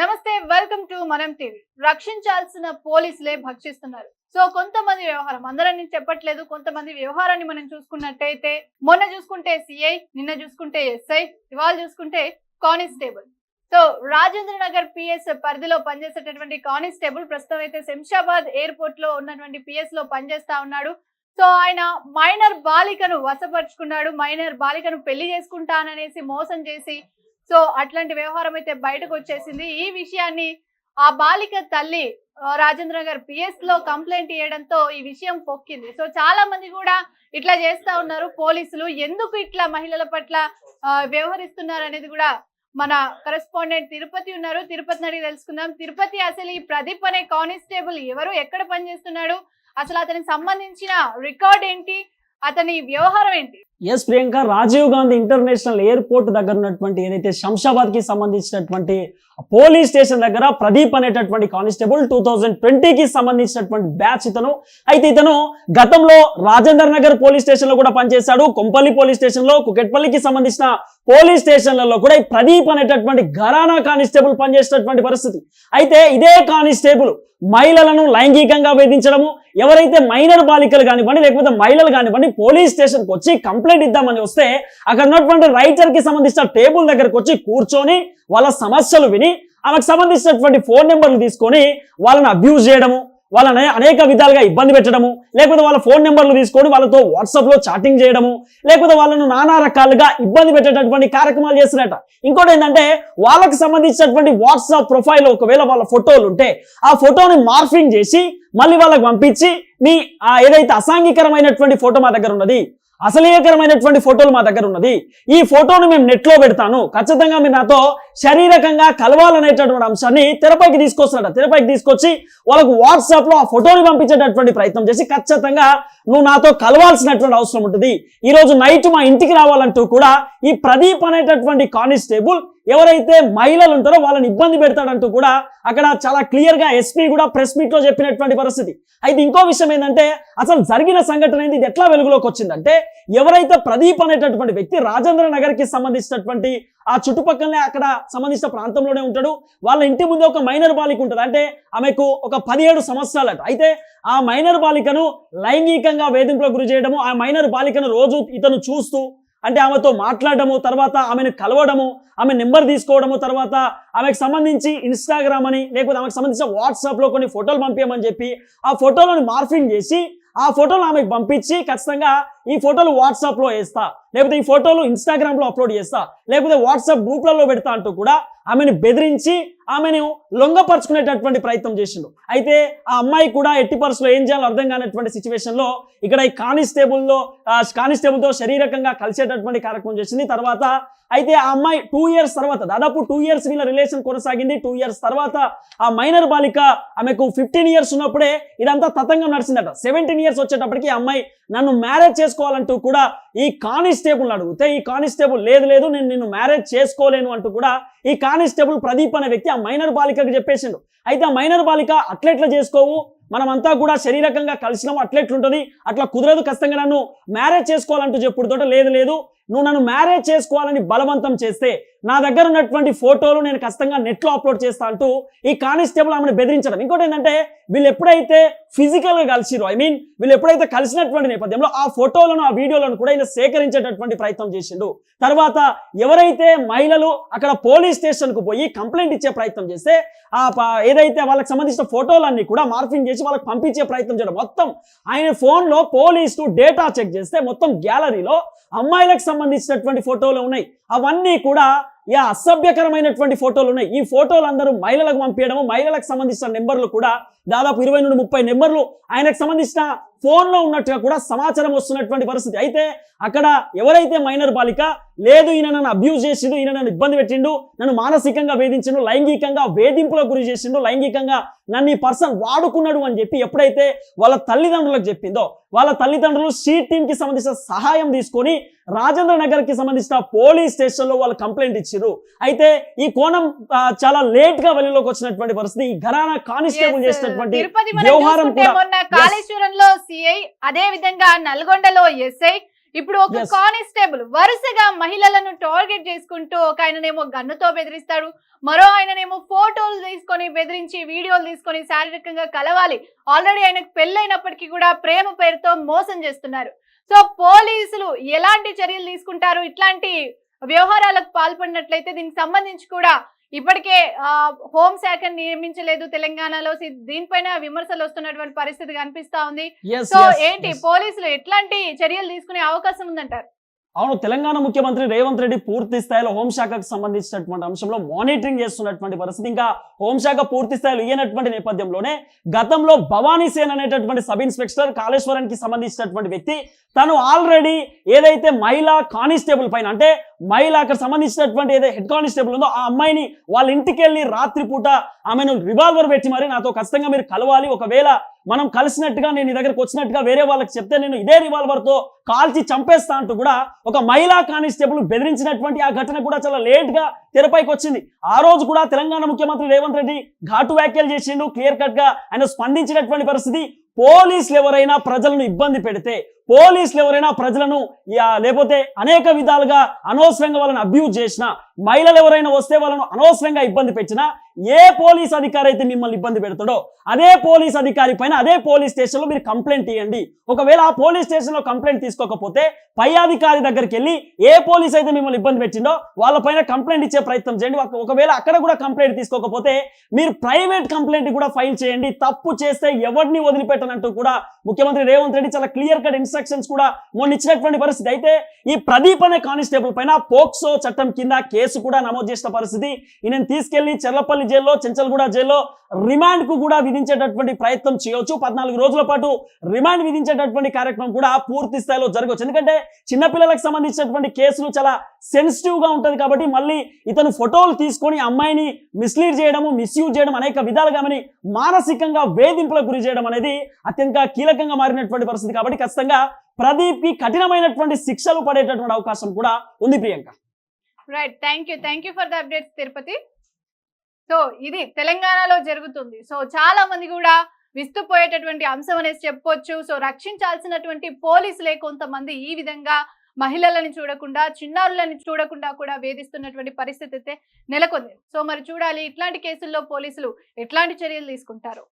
నమస్తే welcome to మనం TV. రక్షించాల్సిన పోలీసులే భక్షిస్తున్నారు. సో కొంతమంది వ్యవహారం అందరం చెప్పట్లేదు కొంతమంది వ్యవహారాన్ని మనం చూసుకున్నట్టయితే మొన్న చూసుకుంటే సిఐ నిన్న చూసుకుంటే ఎస్ఐ ఇవాళ చూసుకుంటే constable. So Rajendra Nagar PS పరిధిలో పనిచేసేటటువంటి కానిస్టేబుల్ ప్రస్తుతం అయితే శంషాబాద్ ఎయిర్పోర్ట్లో ఉన్నటువంటి పిఎస్లో పనిచేస్తా ఉన్నాడు. సో ఆయన మైనర్ బాలికను వశపరుచుకున్నాడు మైనర్ బాలికను పెళ్ళి చేసుకుంటాననేసి మోసం చేసి సో అట్లాంటి వ్యవహారం అయితే బయటకు వచ్చేసింది. ఈ విషయాన్ని ఆ బాలిక తల్లి రాజేంద్ర నగర్ పిఎస్లో కంప్లైంట్ ఇవ్వడంతో ఈ విషయం పొక్కింది. సో చాలా మంది కూడా ఇట్లా చేస్తా ఉన్నారు. పోలీసులు ఎందుకు ఇట్లా మహిళల పట్ల వ్యవహరిస్తున్నారు అనేది కూడా మన కరెస్పాండెంట్ తిరుపతి ఉన్నారు. తిరుపతిని అడిగి తెలుసుకుందాం. తిరుపతి అసలు ఈ ప్రదీప్ అనే కానిస్టేబుల్ ఎవరు? ఎక్కడ పనిచేస్తున్నాడు? అసలు అతనికి సంబంధించిన రికార్డ్ ఏంటి? అతని వ్యవహారం ఏంటి? Yes Priyanka Rajiv Gandhi international airport దగ్గర ఉన్నటువంటి ఏదైతే శంషాబాద్కి సంబంధించినటువంటి పోలీస్ స్టేషన్ దగ్గర ప్రదీప్ అనేటటువంటి కానిస్టేబుల్ టూ థౌజండ్ ట్వంటీకి సంబంధించినటువంటి బ్యాచ్ ఇతను. అయితే ఇతను గతంలో రాజేందర్ నగర్ పోలీస్ స్టేషన్లో కూడా పనిచేశాడు. కొంపల్లి పోలీస్ స్టేషన్లో కుకెట్పల్లికి సంబంధించిన పోలీస్ స్టేషన్లలో కూడా ఈ ప్రదీప్ అనేటటువంటి ఘరానా కానిస్టేబుల్ పనిచేసేటటువంటి పరిస్థితి. అయితే ఇదే కానిస్టేబుల్ మహిళలను లైంగికంగా వేధించడము ఎవరైతే మైనర్ బాలికలు కానివ్వండి లేకపోతే మహిళలు కానివ్వండి పోలీస్ స్టేషన్కి వచ్చి కంప్లైంట్ ఇద్దామని వస్తే అక్కడ ఉన్నటువంటి రైటర్కి సంబంధించిన టేబుల్ దగ్గరకు వచ్చి కూర్చొని వాళ్ళ సమస్యలు విని ఆమెకు సంబంధించినటువంటి ఫోన్ నెంబర్లు తీసుకొని వాళ్ళని అబ్యూజ్ చేయడము వాళ్ళని అనేక విధాలుగా ఇబ్బంది పెట్టడము లేకపోతే వాళ్ళ ఫోన్ నెంబర్లు తీసుకొని వాళ్ళతో వాట్సాప్లో చాటింగ్ చేయడము లేకపోతే వాళ్ళను నానా రకాలుగా ఇబ్బంది పెట్టేటటువంటి కార్యక్రమాలు చేస్తున్నట ఇంకోటి ఏంటంటే వాళ్ళకి సంబంధించినటువంటి వాట్సాప్ ప్రొఫైల్ ఒకవేళ వాళ్ళ ఫోటోలు ఉంటే ఆ ఫోటోని మార్ఫింగ్ చేసి మళ్ళీ వాళ్ళకి పంపించి మీ ఆ ఏదైతే అసాంఘికరమైనటువంటి ఫోటో మా దగ్గర ఉన్నది అసలీయకరమైనటువంటి ఫోటోలు మా దగ్గర ఉన్నది. ఈ ఫోటోను మేము నెట్లో పెడతాను. ఖచ్చితంగా మీరు నాతో శారీరకంగా కలవాలనేటటువంటి అంశాన్ని తెరపైకి తీసుకొస్తున్నాడు తెరపైకి తీసుకొచ్చి వాళ్ళకు వాట్సాప్లో ఆ ఫోటోని పంపించేటటువంటి ప్రయత్నం చేసి ఖచ్చితంగా నువ్వు నాతో కలవాల్సినటువంటి అవసరం ఉంటుంది. ఈ రోజు నైట్ మా ఇంటికి రావాలంటూ కూడా ఈ ప్రదీప్ అనేటటువంటి కానిస్టేబుల్ ఎవరైతే మహిళలు ఉంటారో వాళ్ళని ఇబ్బంది పెడతాడంటూ కూడా అక్కడ చాలా క్లియర్గా ఎస్పీ కూడా ప్రెస్ మీట్లో చెప్పినటువంటి పరిస్థితి. అయితే ఇంకో విషయం ఏంటంటే అసలు జరిగిన సంఘటన అనేది ఇది ఎట్లా వెలుగులోకి వచ్చిందంటే ఎవరైతే ప్రదీప్ అనేటటువంటి వ్యక్తి రాజేంద్ర నగర్కి సంబంధించినటువంటి ఆ చుట్టుపక్కలనే అక్కడ సంబంధించిన ప్రాంతంలోనే ఉంటాడు. వాళ్ళ ఇంటి ముందు ఒక మైనర్ బాలిక ఉంటుంది. అంటే ఆమెకు ఒక పదిహేడు సంవత్సరాలట. అయితే ఆ మైనర్ బాలికను లైంగికంగా వేధింపులకు గురి చేయడము ఆ మైనర్ బాలికను రోజు ఇతను చూస్తూ అంటే ఆమెతో మాట్లాడడము తర్వాత ఆమెను కలవడము ఆమె నెంబర్ తీసుకోవడము తర్వాత ఆమెకు సంబంధించి ఇన్స్టాగ్రామ్ అని లేకపోతే ఆమెకు సంబంధించిన వాట్సాప్లో కొన్ని ఫోటోలు పంపించమని చెప్పి ఆ ఫోటోలను మార్ఫింగ్ చేసి ఆ ఫోటోలు ఆమెకు పంపించి ఖచ్చితంగా ఈ ఫోటోలు వాట్సాప్లో వేస్తా లేకపోతే ఈ ఫోటోలు ఇన్స్టాగ్రామ్లో అప్లోడ్ చేస్తా లేకపోతే వాట్సాప్ గ్రూప్లలో పెడతా అంటూ కూడా ఆమెను బెదిరించి ఆమెను లొంగపరుచుకునేటటువంటి ప్రయత్నం చేసిండు. అయితే ఆ అమ్మాయి కూడా ఎట్టి పరిస్థితుల్లో ఏం చేయాలో అర్థం కానటువంటి సిచ్యువేషన్లో ఇక్కడ ఈ కానిస్టేబుల్లో కానిస్టేబుల్తో కలిసేటటువంటి కార్యక్రమం చేసింది. తర్వాత అయితే ఆ అమ్మాయి టూ ఇయర్స్ తర్వాత దాదాపు టూ ఇయర్స్ వీళ్ళ రిలేషన్ కొనసాగింది. టూ ఇయర్స్ తర్వాత ఆ మైనర్ బాలిక ఆమెకు ఫిఫ్టీన్ ఇయర్స్ ఉన్నప్పుడే ఇదంతా తతంగం నడిచిందట. సెవెంటీన్ ఇయర్స్ వచ్చేటప్పటికి అమ్మాయి నన్ను మ్యారేజ్ చేసుకోవాలంటూ కూడా ఈ కానిస్టేబుల్ అడిగితే ఈ కానిస్టేబుల్ లేదు లేదు నేను నిన్ను మ్యారేజ్ చేసుకోలేను అంటూ కూడా ఈ కానిస్టేబుల్ ప్రదీప్ అనే వ్యక్తి ఆ మైనర్ బాలికకు చెప్పేసిండు. అయితే ఆ మైనర్ బాలిక అట్లెట్లా చేసుకోవు? మనమంతా కూడా శరీరకంగా కలిసినాము అట్లెట్లుంటుంది? అట్లా కుదరదు ఖచ్చితంగా నన్ను మ్యారేజ్ చేసుకోవాలంటూ చెప్పుడుతోట లేదు లేదు. నువ్వు నన్ను మ్యారేజ్ చేసుకోవాలని బలవంతం చేస్తే నా దగ్గర ఉన్నటువంటి ఫోటోలు నేను ఖచ్చితంగా నెట్లో అప్లోడ్ చేస్తా అంటూ ఈ కానిస్టేబుల్ ఆమెను బెదిరించడం. ఇంకోటి ఏంటంటే వీళ్ళు ఎప్పుడైతే ఫిజికల్గా కలిసిరో ఐ మీన్ వీళ్ళు ఎప్పుడైతే కలిసినటువంటి నేపథ్యంలో ఆ ఫోటోలను ఆ వీడియోలను కూడా ఈయన సేకరించేటటువంటి ప్రయత్నం చేసిండు. తర్వాత ఎవరైతే మహిళలు అక్కడ పోలీస్ స్టేషన్కు పోయి కంప్లైంట్ ఇచ్చే ప్రయత్నం చేస్తే ఆ ఏదైతే వాళ్ళకి సంబంధించిన ఫోటోలన్నీ కూడా మార్ఫింగ్ చేసి వాళ్ళకి పంపించే ప్రయత్నం చేయడం. మొత్తం ఆయన ఫోన్లో పోలీసు డేటా చెక్ చేస్తే మొత్తం గ్యాలరీలో అమ్మాయిలకు సంబంధించినటువంటి ఫోటోలు ఉన్నాయి. అవన్నీ కూడా యా అసభ్యకరమైనటువంటి ఫోటోలు ఉన్నాయి. ఈ ఫోటోలు అందరూ మహిళలకు పంపించడము మహిళలకు సంబంధించిన నెంబర్లు కూడా దాదాపు ఇరవై నుండి ముప్పై నెంబర్లు ఆయనకు సంబంధించిన ఫోన్లో ఉన్నట్టుగా కూడా సమాచారం వస్తున్నటువంటి పరిస్థితి. అయితే అక్కడ ఎవరైతే మైనర్ బాలిక లేదు ఈయన నన్ను అబ్యూజ్ చేసిండు ఈయన నన్ను ఇబ్బంది పెట్టిండు నన్ను మానసికంగా వేధించిండు లైంగికంగా వేధింపులకు గురి చేసిండు లైంగికంగా నన్ను ఈ పర్సన్ వాడుకున్నాడు అని చెప్పి ఎప్పుడైతే వాళ్ళ తల్లిదండ్రులకు చెప్పిందో వాళ్ళ తల్లిదండ్రులు సీట్ టీమ్కి సంబంధించిన సహాయం తీసుకొని రాజేంద్ర నగర్కి సంబంధించిన పోలీస్ స్టేషన్లో వాళ్ళు కంప్లైంట్ ఇచ్చారు అయితే ఈ కోణం చాలా లేట్గా వెలుగులోకి వచ్చినటువంటి పరిస్థితి ఈ ఘరానా కానిస్టేబుల్ చేసినటువంటి వ్యవహారం కాళేశ్వరంలో సిఐ అదే విధంగా నల్గొండలో ఎస్ఐ ఇప్పుడు ఒక. కానిస్టేబుల్ వరుసగా మహిళలను టార్గెట్ చేసుకుంటూ ఒక ఆయననేమో గన్నుతో బెదిరిస్తాడు మరో ఆయననేమో ఫోటోలు తీసుకొని శారీరకంగా కలవాలి. ఆల్రెడీ ఆయనకు పెళ్ళైనప్పటికీ కూడా ప్రేమ పేరుతో మోసం చేస్తున్నారు. సో పోలీసులు ఎలాంటి చర్యలు తీసుకుంటారు? ఇట్లాంటి వ్యవహారాలకు పాల్పడినట్లయితే దీనికి సంబంధించి కూడా ఇప్పటికే హోంశాఖ నియమించలేదు తెలంగాణలో. దీనిపైన విమర్శలు వస్తున్నటువంటి పరిస్థితి కనిపిస్తా ఉంది. సో ఏంటి. పోలీసులు ఎట్లాంటి చర్యలు తీసుకునే అవకాశం ఉందంటారు? అవును తెలంగాణ ముఖ్యమంత్రి రేవంత్ రెడ్డి పూర్తి స్థాయిలో హోంశాఖకు సంబంధించినటువంటి అంశంలో మానిటరింగ్ చేస్తున్నటువంటి పరిస్థితి. ఇంకా హోంశాఖ పూర్తి స్థాయిలో ఇయ్యనటువంటి నేపథ్యంలోనే గతంలో భవానీ సేన్ అనేటటువంటి సబ్ ఇన్స్పెక్టర్ కాళేశ్వరానికి సంబంధించినటువంటి వ్యక్తి తను ఆల్రెడీ ఏదైతే మహిళా కానిస్టేబుల్ పైన అంటే మహిళ అక్కడ సంబంధించినటువంటి ఏదైతే హెడ్ కానిస్టేబుల్ ఉందో ఆ అమ్మాయిని వాళ్ళ ఇంటికి వెళ్ళి రాత్రిపూట ఆమెను రివాల్వర్ పెట్టి మరి నాతో ఖచ్చితంగా మీరు కలవాలి. ఒకవేళ మనం కలిసినట్టుగా నేను నీ దగ్గరకు వచ్చినట్టుగా వేరే వాళ్ళకి చెప్తే నేను ఇదే రివాల్వర్తో కాల్చి చంపేస్తా అంటూ కూడా ఒక మహిళా కానిస్టేబుల్ బెదిరించినటువంటి ఆ ఘటన కూడా చాలా లేట్గా తెరపైకి వచ్చింది ఆ రోజు కూడా తెలంగాణ ముఖ్యమంత్రి రేవంత్ రెడ్డి ఘాటు వ్యాఖ్యలు చేసిండు క్లియర్ కట్గా ఆయన స్పందించినటువంటి పరిస్థితి. పోలీసులు ఎవరైనా ప్రజలను ఇబ్బంది పెడితే పోలీసులు ఎవరైనా ప్రజలను లేకపోతే అనేక విధాలుగా అనవసరంగా వాళ్ళని అబ్యూజ్ చేసిన మహిళలు ఎవరైనా వస్తే వాళ్ళను అనవసరంగా ఇబ్బంది పెట్టినా ఏ పోలీస్ అధికారి అయితే మిమ్మల్ని ఇబ్బంది పెడతాడో అదే పోలీస్ అధికారి పైన అదే పోలీస్ స్టేషన్లో మీరు కంప్లైంట్ ఇవ్వండి ఒకవేళ ఆ పోలీస్ స్టేషన్లో కంప్లైంట్ తీసుకోకపోతే పై అధికారి దగ్గరికి వెళ్ళి ఏ పోలీస్ అయితే మిమ్మల్ని ఇబ్బంది పెట్టిండో వాళ్ళ పైన కంప్లైంట్ ఇచ్చే ప్రయత్నం చేయండి. ఒకవేళ అక్కడ కూడా కంప్లైంట్ తీసుకోకపోతే మీరు ప్రైవేట్ కంప్లైంట్ కూడా ఫైల్ చేయండి. తప్పు చేస్తే ఎవరిని వదిలిపెట్టనంటూ కూడా ముఖ్యమంత్రి రేవంత్ రెడ్డి చాలా క్లియర్ కట్ ఇన్స్ట్రక్షన్స్ కూడా మొన్న ఇచ్చినటువంటి పరిస్థితి. అయితే ఈ ప్రదీప్ అనే కానిస్టేబుల్ పైన పోక్సో చట్టం కింద కేసు కూడా నమోదు చేసిన పరిస్థితి. ఈయన తీసుకెళ్ళి చెర్లపల్లి జైల్లో చెంచల్గూడ జైల్లో రిమాండ్కు కూడా విధించేటటువంటి ప్రయత్నం చేయొచ్చు. పద్నాలుగు రోజుల పాటు రిమాండ్ విధించేటటువంటి కార్యక్రమం కూడా పూర్తి స్థాయిలో జరగవచ్చు ఎందుకంటే చిన్నపిల్లలకు సంబంధించినటువంటి కేసులు చాలా సెన్సిటివ్గా ఉంటది కాబట్టి మళ్ళీ ఇతను ఫోటోలు తీసుకొని అమ్మాయిని మిస్లీడ్ చేయడము మిస్యూజ్ చేయడం అనేక విధాలుగా మని మానసికంగా వేధింపులకు గురి చేయడం అనేది అత్యంత కీలకంగా మారినటువంటి పరిస్థితి కాబట్టి ఖచ్చితంగా ప్రదీప్కి కఠినమైనటువంటి శిక్షలు పడేటటువంటి అవకాశం కూడా ఉంది Priyanka. Right thank you thank you for the updates Tirupati so ఇది తెలంగాణలో జరుగుతుంది. సో చాలా మంది కూడా విస్తుపోయేటటువంటి అంశం అనేసి చెప్పొచ్చు సో రక్షించాల్సినటువంటి పోలీసులే కొంతమంది ఈ విధంగా మహిళలని చూడకుండా చిన్నారులని చూడకుండా కూడా వేధిస్తున్నటువంటి పరిస్థితి అయితే నెలకొంది. సో మరి చూడాలి ఇట్లాంటి కేసుల్లో పోలీసులు ఎట్లాంటి చర్యలు తీసుకుంటారు?